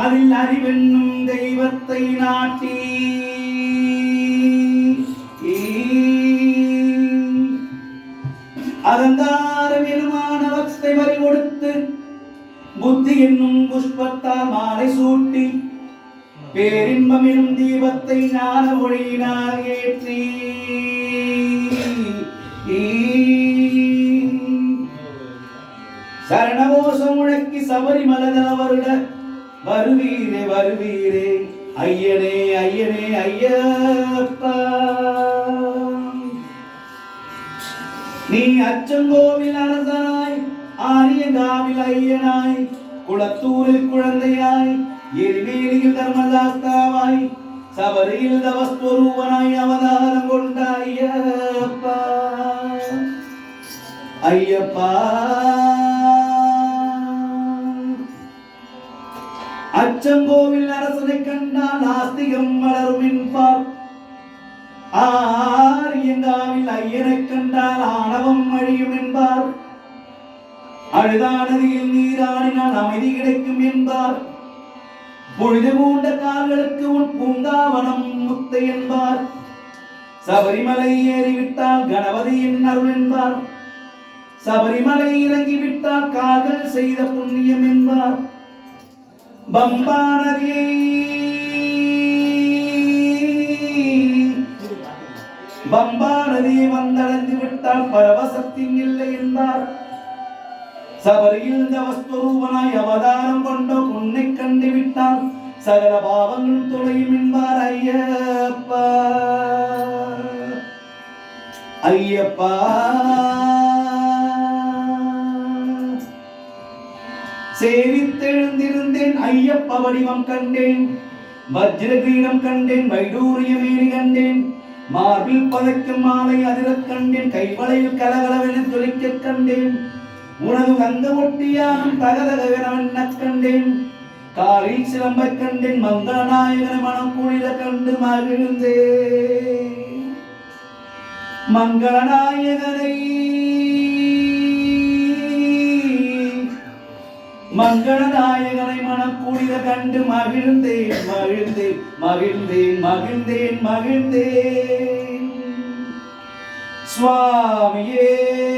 அதில் அறிவென்னும் தெய்வத்தை நாட்டி. அலங்கார பெருமானவத்தை வரி கொடுத்து புத்தி என்னும் புஷ்பத்தால் மாலை சூட்டி பேரின்பம் எனும் தீபத்தை ஞான மொழியினால் ஏற்றி. சரணகோஷம் முழக்கி சபரிமலதன வருட வருவீரே வருவீரே. ஐயனே ஐயனே ஐயப்பா. நீ அச்சங்கோவில் அரசனாய் ஆரியங்காவில் ஐயனாய் குளத்தூரில் குழந்தையாய் எரிவேலியில் தர்மதாஸ்தாவாய் சபரியில் தவஸ்வரூபனாய் அவதாரம் கொண்ட ஐயப்பா. ஐயப்பா. அச்சங்கோவில் அரசனை கண்டால் ஆஸ்திகம் வளரும் என்பார். ஆரியங்காவில் ஐயனை கண்டால் ஆணவம் அழியும் என்பார். அழுதானதியில் நீராடினால் அமைதி கிடைக்கும் என்பார். பொழுது பூண்ட கால்களுக்கு உன் பூங்காவனம் முத்தை என்பார். சபரிமலை ஏறிவிட்டால் கணபதியின் அருள் என்பார். சபரிமலை இறங்கிவிட்டால் காதல் செய்த புண்ணியம் என்பார். பம்பா நதியை பம்பா நதியை வந்தடைந்து விட்டால் பரவசத்தின் இல்லை என்றார் சபரியில் தவஸ்வரூபனாய் அவதாரம் கொண்ட உன்னை கண்டு விட்டால் சகல பாவங்கள் தொலையும் என்பார் ஐயப்பா. ஐயப்பா. சேவித்தெழுந்திருந்தேன் ஐயப்ப வடிவம் கண்டேன் வஜ்ர கிரீடம் கண்டேன் வைடூரிய மேனி கண்டேன் மார்பில் பதைக்கும் மாலை அதிரக் கண்டேன் கைவளையில் கலகலவென துளைக்க கண்டேன் உனது கங்க ஒட்டியானும் தகதகவென கண்டேன் காலில் சிலம்ப கண்டேன் மங்களநாயகன மனம் குளிர கண்டு மகிழ்ந்தேன். மங்களநாயகனை மங்களதாயகனை மனக்குளிர கண்டு மகிழ்ந்தேன் மகிழ்ந்தேன் மகிழ்ந்தேன் மகிழ்ந்தேன் மகிழ்ந்தேன். சுவாமியே.